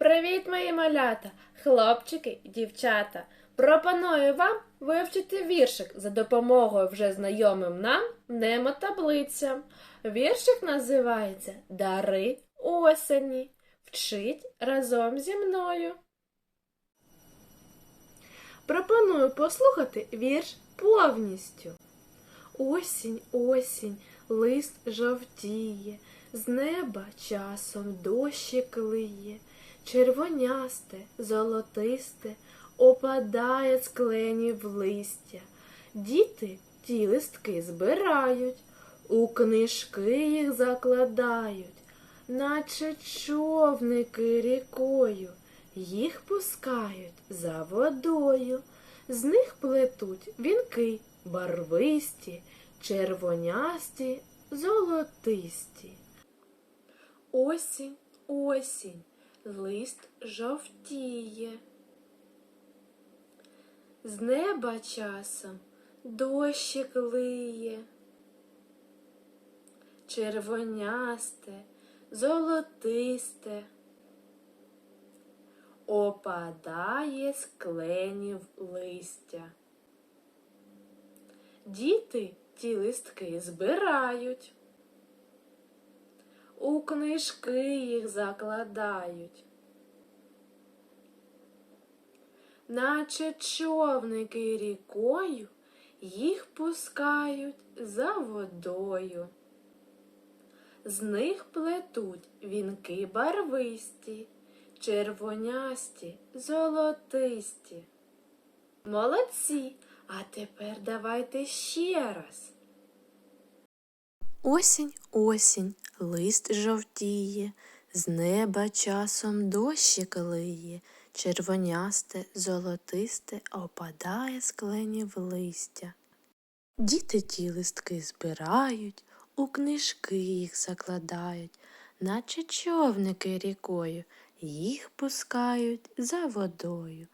Привіт, мої малята, хлопчики дівчата. Пропоную вам вивчити віршик за допомогою вже знайомим нам немотаблицям. Віршик називається Дари осені. Вчить разом зі мною. Пропоную послухати вірш повністю. Осінь, осінь, лист жовтіє, з неба часом дощик лиє, червонясте, золотисте, опадає з кленів листя. Діти ті листки збирають, у книжки їх закладають, наче човники рікою, їх пускають за водою, з них плетуть вінки барвисті, червонясті, золотисті. Осінь, осінь, лист жовтіє. З неба часом дощик лиє, червонясте, золотисте, опадає з кленів листя. Діти ті листки збирають, книжки їх закладають, наче човники рікою їх пускають за водою. З них плетуть вінки барвисті, червонясті, золотисті. Молодці! А тепер давайте ще раз. Осінь, осінь, лист жовтіє, з неба часом дощик лиє, червонясте, золотисте опадає з кленів листя. Діти ті листки збирають, у книжки їх закладають, наче човники рікою, їх пускають за водою.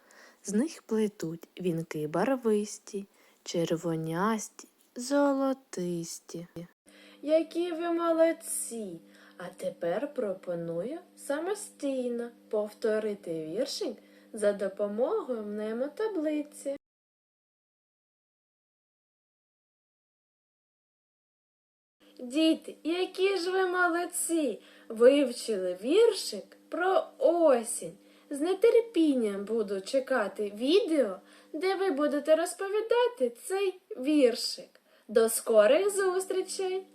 З них плетуть вінки барвисті, червонясті, золотисті. Які ви молодці! А тепер пропоную самостійно повторити віршик за допомогою мнемотаблиці. Діти, які ж ви молодці! Вивчили віршик про осінь. З нетерпінням буду чекати відео, де ви будете розповідати цей віршик. До скорих зустрічей!